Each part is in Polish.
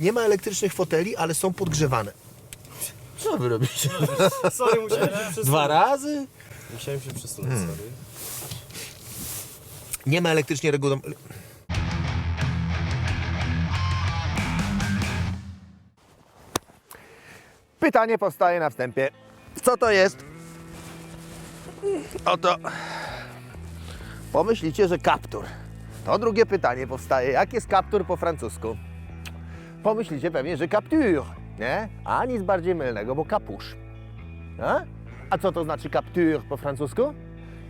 Nie ma elektrycznych foteli, ale są podgrzewane. Co wy robicie? Sorry, musiałem się przesunąć. Dwa razy? Musiałem się przesunąć, sorry. Nie ma elektrycznie regulowanych. Pytanie powstaje na wstępie. Co to jest? Oto. Pomyślicie, że kaptur. To drugie pytanie powstaje. Jak jest kaptur po francusku? Pomyślicie pewnie, że capture, nie? A nic bardziej mylnego, bo kapusz. A? A co to znaczy capture po francusku?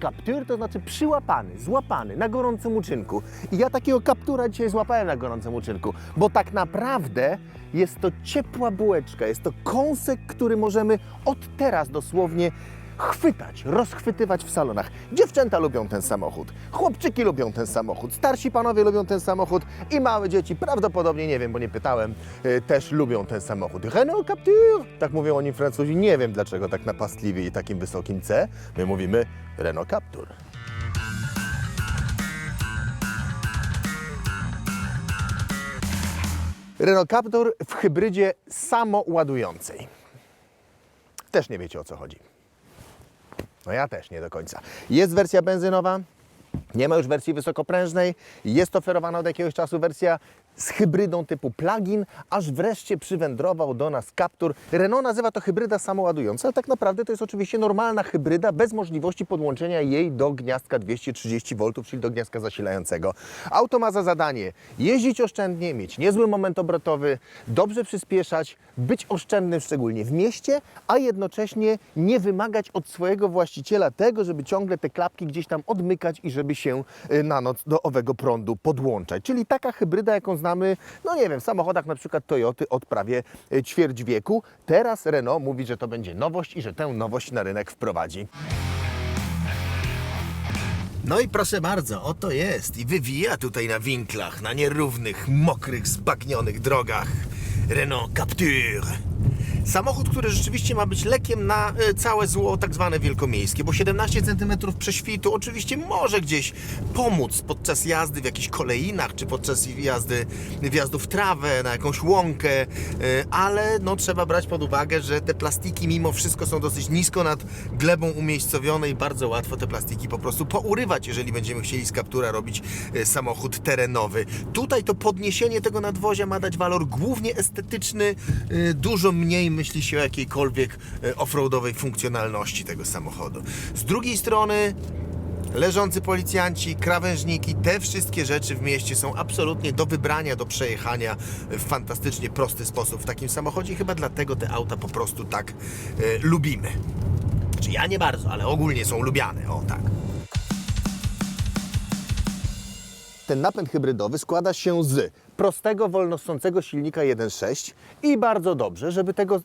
Capture to znaczy przyłapany, złapany na gorącym uczynku. I ja takiego kaptura dzisiaj złapałem na gorącym uczynku, bo tak naprawdę jest to ciepła bułeczka, jest to kąsek, który możemy od teraz dosłownie chwytać, rozchwytywać w salonach. Dziewczęta lubią ten samochód, chłopczyki lubią ten samochód, starsi panowie lubią ten samochód i małe dzieci prawdopodobnie, nie wiem, bo nie pytałem, y, też lubią ten samochód. Renault Captur, tak mówią o nim Francuzi, nie wiem dlaczego tak napastliwie i takim wysokim C. My mówimy Renault Captur. Renault Captur w hybrydzie samoładującej. Też nie wiecie o co chodzi. No ja też nie do końca. Jest wersja benzynowa, nie ma już wersji wysokoprężnej, jest oferowana od jakiegoś czasu wersja z hybrydą typu plug-in, aż wreszcie przywędrował do nas Captur. Renault nazywa to hybryda samoładująca, ale tak naprawdę to jest oczywiście normalna hybryda bez możliwości podłączenia jej do gniazdka 230 V, czyli do gniazdka zasilającego. Auto ma za zadanie jeździć oszczędnie, mieć niezły moment obrotowy, dobrze przyspieszać, być oszczędnym szczególnie w mieście, a jednocześnie nie wymagać od swojego właściciela tego, żeby ciągle te klapki gdzieś tam odmykać i żeby się y, na noc do owego prądu podłączać. Czyli taka hybryda, jaką znamy, no nie wiem, w samochodach na przykład Toyoty od prawie y, ćwierć wieku. Teraz Renault mówi, że to będzie nowość i że tę nowość na rynek wprowadzi. No i proszę bardzo, oto jest i wywija tutaj na winklach, na nierównych, mokrych, zbagnionych drogach Renault Captur. Samochód, który rzeczywiście ma być lekiem na e, całe zło tak zwane wielkomiejskie, bo 17 cm prześwitu oczywiście może gdzieś pomóc podczas jazdy w jakichś kolejnach, czy podczas jazdy wjazdu w trawę, na jakąś łąkę, e, ale no trzeba brać pod uwagę, że te plastiki mimo wszystko są dosyć nisko nad glebą umiejscowione i bardzo łatwo te plastiki po prostu pourywać, jeżeli będziemy chcieli z kaptura robić e, samochód terenowy. Tutaj to podniesienie tego nadwozia ma dać walor głównie estetyczny, dużo mniej myśli się o jakiejkolwiek e, offroadowej funkcjonalności tego samochodu. Z drugiej strony leżący policjanci, krawężniki, te wszystkie rzeczy w mieście są absolutnie do wybrania, do przejechania w fantastycznie prosty sposób w takim samochodzie chyba dlatego te auta po prostu tak e, lubimy. Czy ja nie bardzo, ale ogólnie są lubiane, o tak. Ten napęd hybrydowy składa się z prostego, wolnosącego silnika 1.6 i bardzo dobrze, żeby tego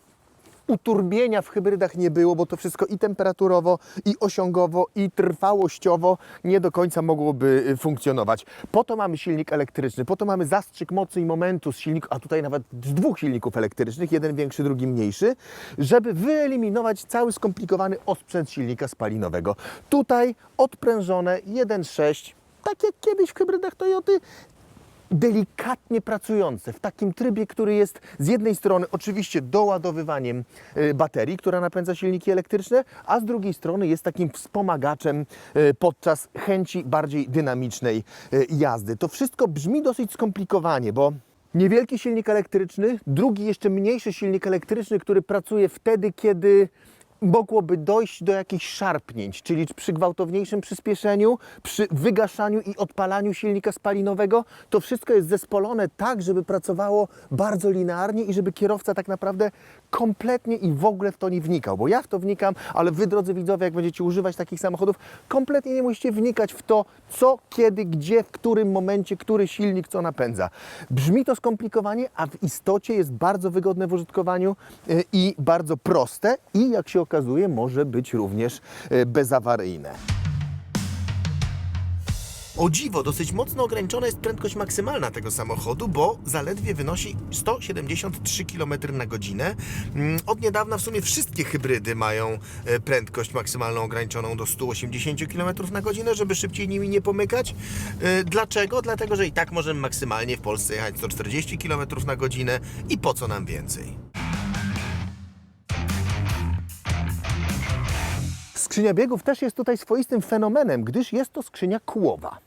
uturbienia w hybrydach nie było, bo to wszystko i temperaturowo, i osiągowo, i trwałościowo nie do końca mogłoby y, funkcjonować. Po to mamy silnik elektryczny, po to mamy zastrzyk mocy i momentu z silniku, a tutaj nawet z dwóch silników elektrycznych, jeden większy, drugi mniejszy, żeby wyeliminować cały skomplikowany osprzęt silnika spalinowego. Tutaj odprężone 1.6 tak jak kiedyś w hybrydach Toyoty, delikatnie pracujące, w takim trybie, który jest z jednej strony oczywiście doładowywaniem y, baterii, która napędza silniki elektryczne, a z drugiej strony jest takim wspomagaczem y, podczas chęci bardziej dynamicznej y, jazdy. To wszystko brzmi dosyć skomplikowanie, bo niewielki silnik elektryczny, drugi jeszcze mniejszy silnik elektryczny, który pracuje wtedy, kiedy mogłoby dojść do jakichś szarpnięć, czyli przy gwałtowniejszym przyspieszeniu, przy wygaszaniu i odpalaniu silnika spalinowego, to wszystko jest zespolone tak, żeby pracowało bardzo linearnie i żeby kierowca tak naprawdę kompletnie i w ogóle w to nie wnikał. Bo ja w to wnikam, ale wy, drodzy widzowie, jak będziecie używać takich samochodów, kompletnie nie musicie wnikać w to, co, kiedy, gdzie, w którym momencie, który silnik co napędza. Brzmi to skomplikowanie, a w istocie jest bardzo wygodne w użytkowaniu y, i bardzo proste i jak się okazuje, może być również y, bezawaryjne. O dziwo, dosyć mocno ograniczona jest prędkość maksymalna tego samochodu, bo zaledwie wynosi 173 km na godzinę. Mm, Od niedawna w sumie wszystkie hybrydy mają e, prędkość maksymalną ograniczoną do 180 km na godzinę, żeby szybciej nimi nie pomykać. E, Dlaczego? Dlatego, że i tak możemy maksymalnie w Polsce jechać 140 km na godzinę i po co nam więcej? Skrzynia biegów też jest tutaj swoistym fenomenem, gdyż jest to skrzynia kłowa.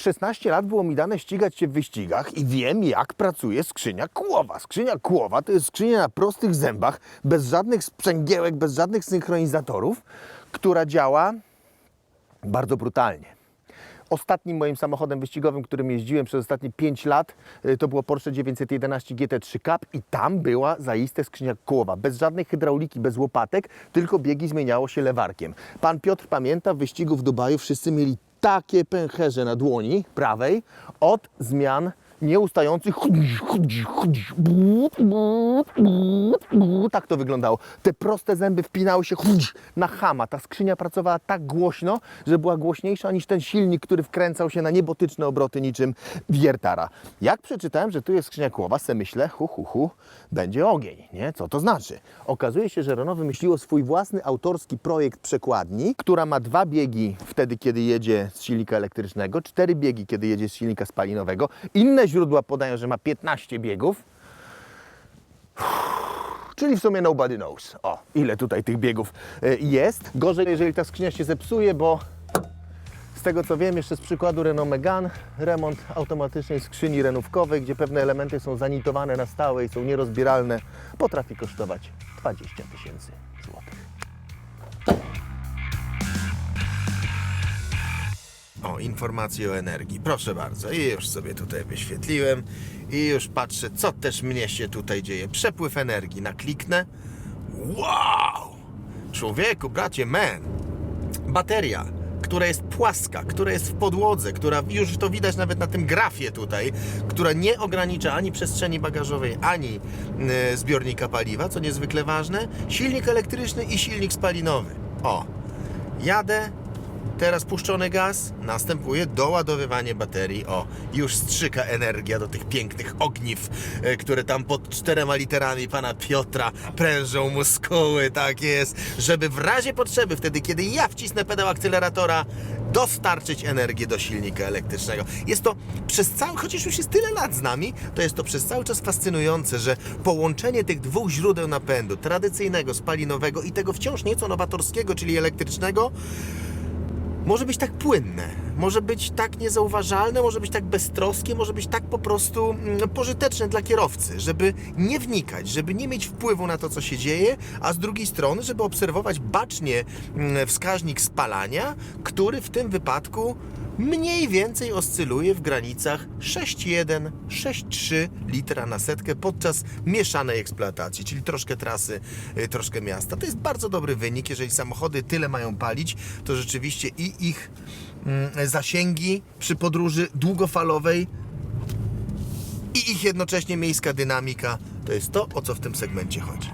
16 lat było mi dane ścigać się w wyścigach i wiem, jak pracuje skrzynia kłowa. Skrzynia kłowa to jest skrzynia na prostych zębach, bez żadnych sprzęgiełek, bez żadnych synchronizatorów, która działa bardzo brutalnie. Ostatnim moim samochodem wyścigowym, którym jeździłem przez ostatnie 5 lat, y, to było Porsche 911 GT3 Cup i tam była zaiste skrzynia kołowa. Bez żadnej hydrauliki, bez łopatek, tylko biegi zmieniało się lewarkiem. Pan Piotr pamięta, w wyścigu w Dubaju wszyscy mieli takie pęcherze na dłoni prawej od zmian nieustających tak to wyglądało. Te proste zęby wpinały się na chama. Ta skrzynia pracowała tak głośno, że była głośniejsza niż ten silnik, który wkręcał się na niebotyczne obroty niczym wiertara. Jak przeczytałem, że tu jest skrzynia kłowa, se myślę, hu, hu, hu, będzie ogień, nie? Co to znaczy? Okazuje się, że Renault wymyśliło swój własny autorski projekt przekładni, która ma dwa biegi wtedy, kiedy jedzie z silnika elektrycznego, cztery biegi, kiedy jedzie z silnika spalinowego. Inne źródła podają, że ma 15 biegów. Czyli w sumie nobody knows. O, ile tutaj tych biegów y, jest. Gorzej, jeżeli ta skrzynia się zepsuje, bo z tego co wiem, jeszcze z przykładu Renault Megane, remont automatycznej skrzyni renówkowej, gdzie pewne elementy są zanitowane na stałe i są nierozbieralne, potrafi kosztować 20 tysięcy złotych. O, informacje o energii. Proszę bardzo. I już sobie tutaj wyświetliłem. I już patrzę, co też mnie się tutaj dzieje. Przepływ energii. Nakliknę. Wow! Człowieku, bracie, man. Bateria, która jest płaska, która jest w podłodze, która już to widać nawet na tym grafie tutaj, która nie ogranicza ani przestrzeni bagażowej, ani y, zbiornika paliwa, co niezwykle ważne. Silnik elektryczny i silnik spalinowy. O, jadę, Teraz puszczony gaz, następuje doładowywanie baterii. O, już strzyka energia do tych pięknych ogniw, e, które tam pod czterema literami pana Piotra prężą muskuły, tak jest, żeby w razie potrzeby, wtedy kiedy ja wcisnę pedał akceleratora, dostarczyć energię do silnika elektrycznego. Jest to przez cały, chociaż już jest tyle lat z nami, to jest to przez cały czas fascynujące, że połączenie tych dwóch źródeł napędu, tradycyjnego, spalinowego i tego wciąż nieco nowatorskiego, czyli elektrycznego, może być tak płynne, może być tak niezauważalne, może być tak beztroskie, może być tak po prostu mm, pożyteczne dla kierowcy, żeby nie wnikać, żeby nie mieć wpływu na to, co się dzieje, a z drugiej strony, żeby obserwować bacznie mm, wskaźnik spalania, który w tym wypadku mniej więcej oscyluje w granicach 6,1-6,3 litra na setkę podczas mieszanej eksploatacji, czyli troszkę trasy, y, troszkę miasta. To jest bardzo dobry wynik. Jeżeli samochody tyle mają palić, to rzeczywiście i ich mm, zasięgi przy podróży długofalowej i ich jednocześnie miejska dynamika to jest to, o co w tym segmencie chodzi.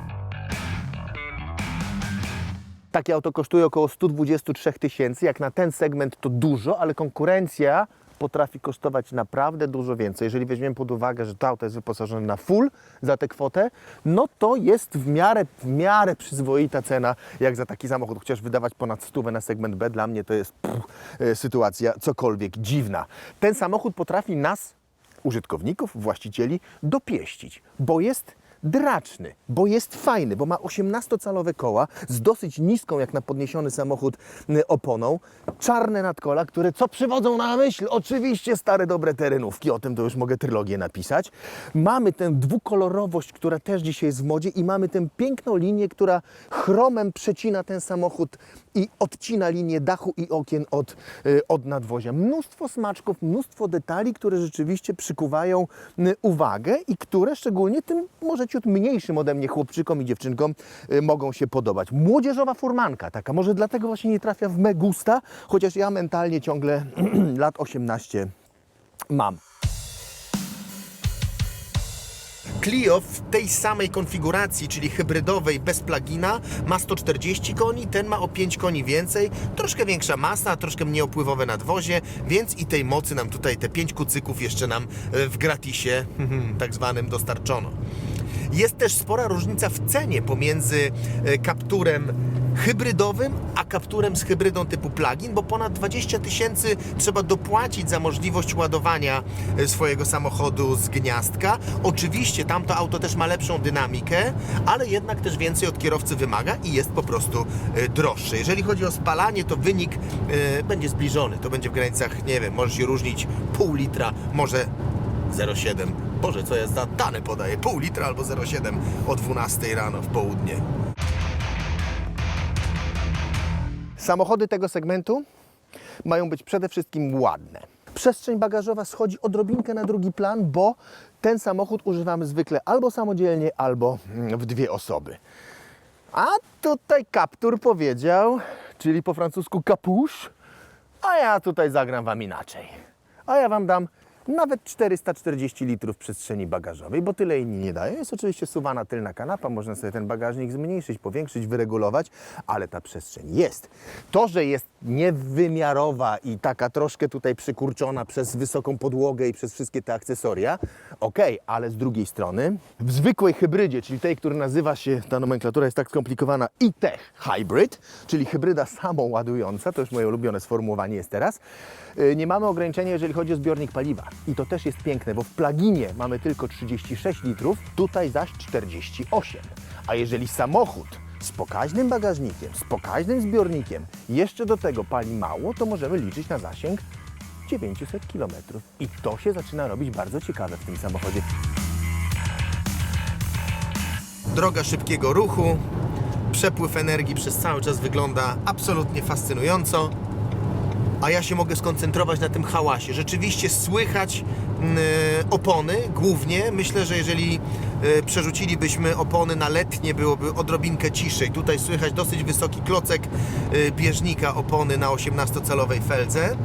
Takie auto kosztuje około 123 tysięcy. Jak na ten segment to dużo, ale konkurencja potrafi kosztować naprawdę dużo więcej. Jeżeli weźmiemy pod uwagę, że to auto jest wyposażone na full za tę kwotę, no to jest w miarę, w miarę przyzwoita cena, jak za taki samochód. Chociaż wydawać ponad 100 na segment B, dla mnie to jest pff, e, sytuacja cokolwiek dziwna. Ten samochód potrafi nas, użytkowników, właścicieli, dopieścić, bo jest draczny, bo jest fajny, bo ma 18-calowe koła z dosyć niską, jak na podniesiony samochód, y, oponą, czarne nadkola, które co przywodzą na myśl? Oczywiście stare, dobre terenówki, o tym to już mogę trylogię napisać. Mamy tę dwukolorowość, która też dzisiaj jest w modzie i mamy tę piękną linię, która chromem przecina ten samochód i odcina linię dachu i okien od, y, od nadwozia. Mnóstwo smaczków, mnóstwo detali, które rzeczywiście przykuwają y, uwagę i które szczególnie tym może ciut mniejszym ode mnie chłopczykom i dziewczynkom y, mogą się podobać. Młodzieżowa furmanka taka, może dlatego właśnie nie trafia w me gusta, chociaż ja mentalnie ciągle lat 18 mam. Clio w tej samej konfiguracji, czyli hybrydowej bez plugina, ma 140 koni, ten ma o 5 koni więcej, troszkę większa masa, troszkę mniej opływowe nadwozie, więc i tej mocy nam tutaj, te 5 kucyków jeszcze nam e, w gratisie tak zwanym dostarczono. Jest też spora różnica w cenie pomiędzy e, kapturem hybrydowym, a kapturem z hybrydą typu plug-in, bo ponad 20 tysięcy trzeba dopłacić za możliwość ładowania e, swojego samochodu z gniazdka. Oczywiście tamto auto też ma lepszą dynamikę, ale jednak też więcej od kierowcy wymaga i jest po prostu e, droższe. Jeżeli chodzi o spalanie, to wynik e, będzie zbliżony. To będzie w granicach, nie wiem, może się różnić pół litra, może 0,7. Boże, co ja za dane podaję? Pół litra albo 0,7 o 12 rano w południe. Samochody tego segmentu mają być przede wszystkim ładne. Przestrzeń bagażowa schodzi odrobinkę na drugi plan, bo ten samochód używamy zwykle albo samodzielnie, albo mm, w dwie osoby. A tutaj kaptur powiedział, czyli po francusku capuche, a ja tutaj zagram Wam inaczej. A ja Wam dam nawet 440 litrów przestrzeni bagażowej, bo tyle inni nie dają. Jest oczywiście suwana tylna kanapa, można sobie ten bagażnik zmniejszyć, powiększyć, wyregulować, ale ta przestrzeń jest. To, że jest niewymiarowa i taka troszkę tutaj przykurczona przez wysoką podłogę i przez wszystkie te akcesoria, okej, ale z drugiej strony w zwykłej hybrydzie, czyli tej, która nazywa się, ta nomenklatura jest tak skomplikowana, e-tech hybrid, czyli hybryda samoładująca, to już moje ulubione sformułowanie jest teraz, yy, nie mamy ograniczenia, jeżeli chodzi o zbiornik paliwa. I to też jest piękne, bo w pluginie mamy tylko 36 litrów, tutaj zaś 48. A jeżeli samochód z pokaźnym bagażnikiem, z pokaźnym zbiornikiem, jeszcze do tego pali mało, to możemy liczyć na zasięg 900 km. I to się zaczyna robić bardzo ciekawe w tym samochodzie. Droga szybkiego ruchu, przepływ energii przez cały czas wygląda absolutnie fascynująco. A ja się mogę skoncentrować na tym hałasie. Rzeczywiście słychać mm, opony głównie. Myślę, że jeżeli e, przerzucilibyśmy opony na letnie, byłoby odrobinkę ciszej. Tutaj słychać dosyć wysoki klocek e, bieżnika opony na 18-calowej feldze.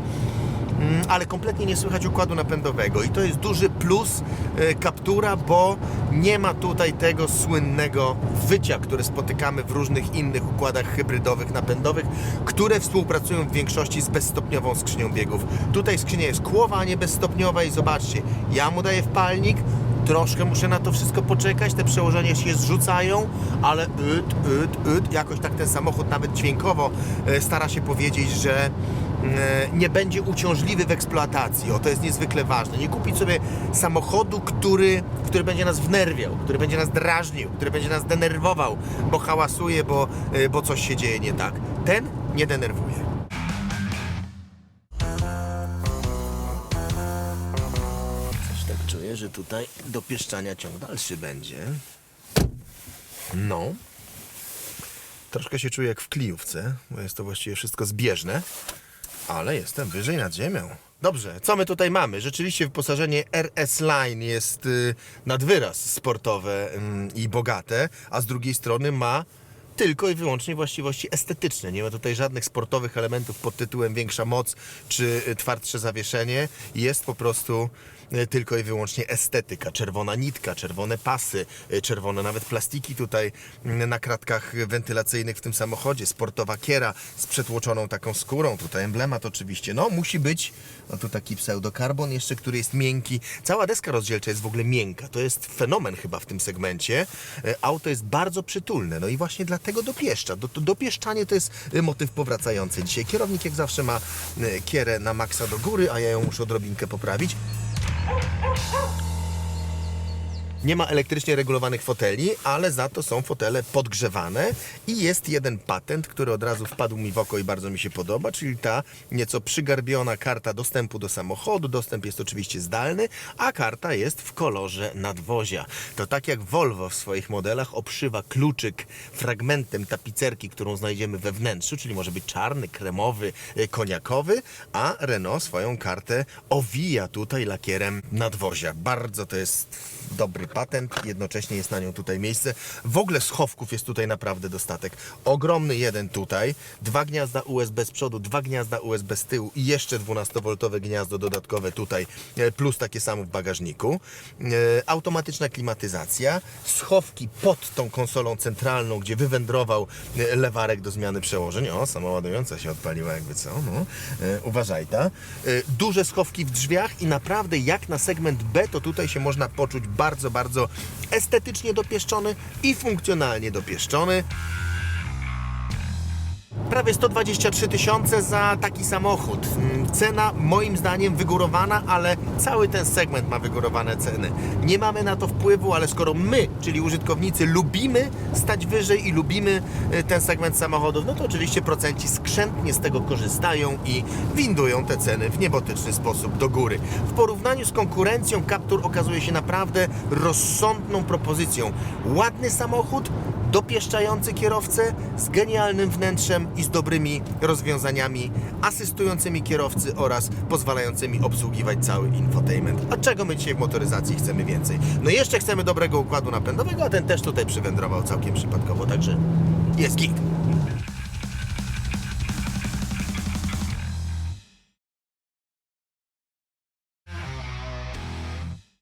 Mm, ale kompletnie nie słychać układu napędowego i to jest duży plus e, Captura, bo nie ma tutaj tego słynnego wycia, które spotykamy w różnych innych układach hybrydowych, napędowych, które współpracują w większości z bezstopniową skrzynią biegów. Tutaj skrzynia jest kłowa, a nie bezstopniowa i zobaczcie, ja mu daję wpalnik, troszkę muszę na to wszystko poczekać, te przełożenia się zrzucają, ale yt, yt, yt, jakoś tak ten samochód nawet dźwiękowo e, stara się powiedzieć, że e, nie będzie uciążliwy w eksploatacji. O, to jest niezwykle ważne. Nie kupić sobie samochodu, który, który będzie nas wnerwiał, który będzie nas drażnił, który będzie nas denerwował, bo hałasuje, bo, e, bo coś się dzieje nie tak. Ten nie denerwuje. Tak że tutaj do pieszczania ciąg dalszy będzie. No. Troszkę się czuję jak w kliówce, bo jest to właściwie wszystko zbieżne, ale jestem wyżej nad ziemią. Dobrze, co my tutaj mamy? Rzeczywiście wyposażenie RS Line jest y, nad wyraz sportowe ym, i bogate, a z drugiej strony ma tylko i wyłącznie właściwości estetyczne. Nie ma tutaj żadnych sportowych elementów pod tytułem większa moc czy y, twardsze zawieszenie. Jest po prostu tylko i wyłącznie estetyka. Czerwona nitka, czerwone pasy, y, czerwone nawet plastiki tutaj y, na kratkach wentylacyjnych w tym samochodzie. Sportowa kiera z przetłoczoną taką skórą. Tutaj emblemat oczywiście. No musi być, no tu taki pseudokarbon jeszcze, który jest miękki. Cała deska rozdzielcza jest w ogóle miękka. To jest fenomen chyba w tym segmencie. Y, Auto jest bardzo przytulne. No i właśnie dlatego dopieszcza. Do, dopieszczanie to jest motyw powracający dzisiaj. Kierownik jak zawsze ma kierę na maksa do góry, a ja ją muszę odrobinkę poprawić. Oh, oh, oh. Nie ma elektrycznie regulowanych foteli, ale za to są fotele podgrzewane i jest jeden patent, który od razu wpadł mi w oko i bardzo mi się podoba, czyli ta nieco przygarbiona karta dostępu do samochodu. Dostęp jest oczywiście zdalny, a karta jest w kolorze nadwozia. To tak jak Volvo w swoich modelach obszywa kluczyk fragmentem tapicerki, którą znajdziemy we wnętrzu, czyli może być czarny, kremowy, y, koniakowy, a Renault swoją kartę owija tutaj lakierem nadwozia. Bardzo to jest dobry patent, jednocześnie jest na nią tutaj miejsce. W ogóle schowków jest tutaj naprawdę dostatek. Ogromny jeden tutaj, dwa gniazda USB z przodu, dwa gniazda USB z tyłu i jeszcze 12V gniazdo dodatkowe tutaj, e, plus takie samo w bagażniku. E, Automatyczna klimatyzacja, schowki pod tą konsolą centralną, gdzie wywędrował e, lewarek do zmiany przełożeń. O, samoładująca się odpaliła jakby co, no. Uważaj ta. Duże schowki w drzwiach i naprawdę jak na segment B, to tutaj się można poczuć bardzo, bardzo estetycznie dopieszczony i funkcjonalnie dopieszczony. Prawie 123 tysiące za taki samochód. Mm, Cena moim zdaniem wygórowana, ale cały ten segment ma wygórowane ceny. Nie mamy na to wpływu, ale skoro my, czyli użytkownicy, lubimy stać wyżej i lubimy y, ten segment samochodów, no to oczywiście procenci skrzętnie z tego korzystają i windują te ceny w niebotyczny sposób do góry. W porównaniu z konkurencją Captur okazuje się naprawdę rozsądną propozycją. Ładny samochód, dopieszczający kierowcę z genialnym wnętrzem i z dobrymi rozwiązaniami asystującymi kierowcy oraz pozwalającymi obsługiwać cały infotainment. A czego my dzisiaj w motoryzacji chcemy więcej? No jeszcze chcemy dobrego układu napędowego, a ten też tutaj przywędrował całkiem przypadkowo, także jest git.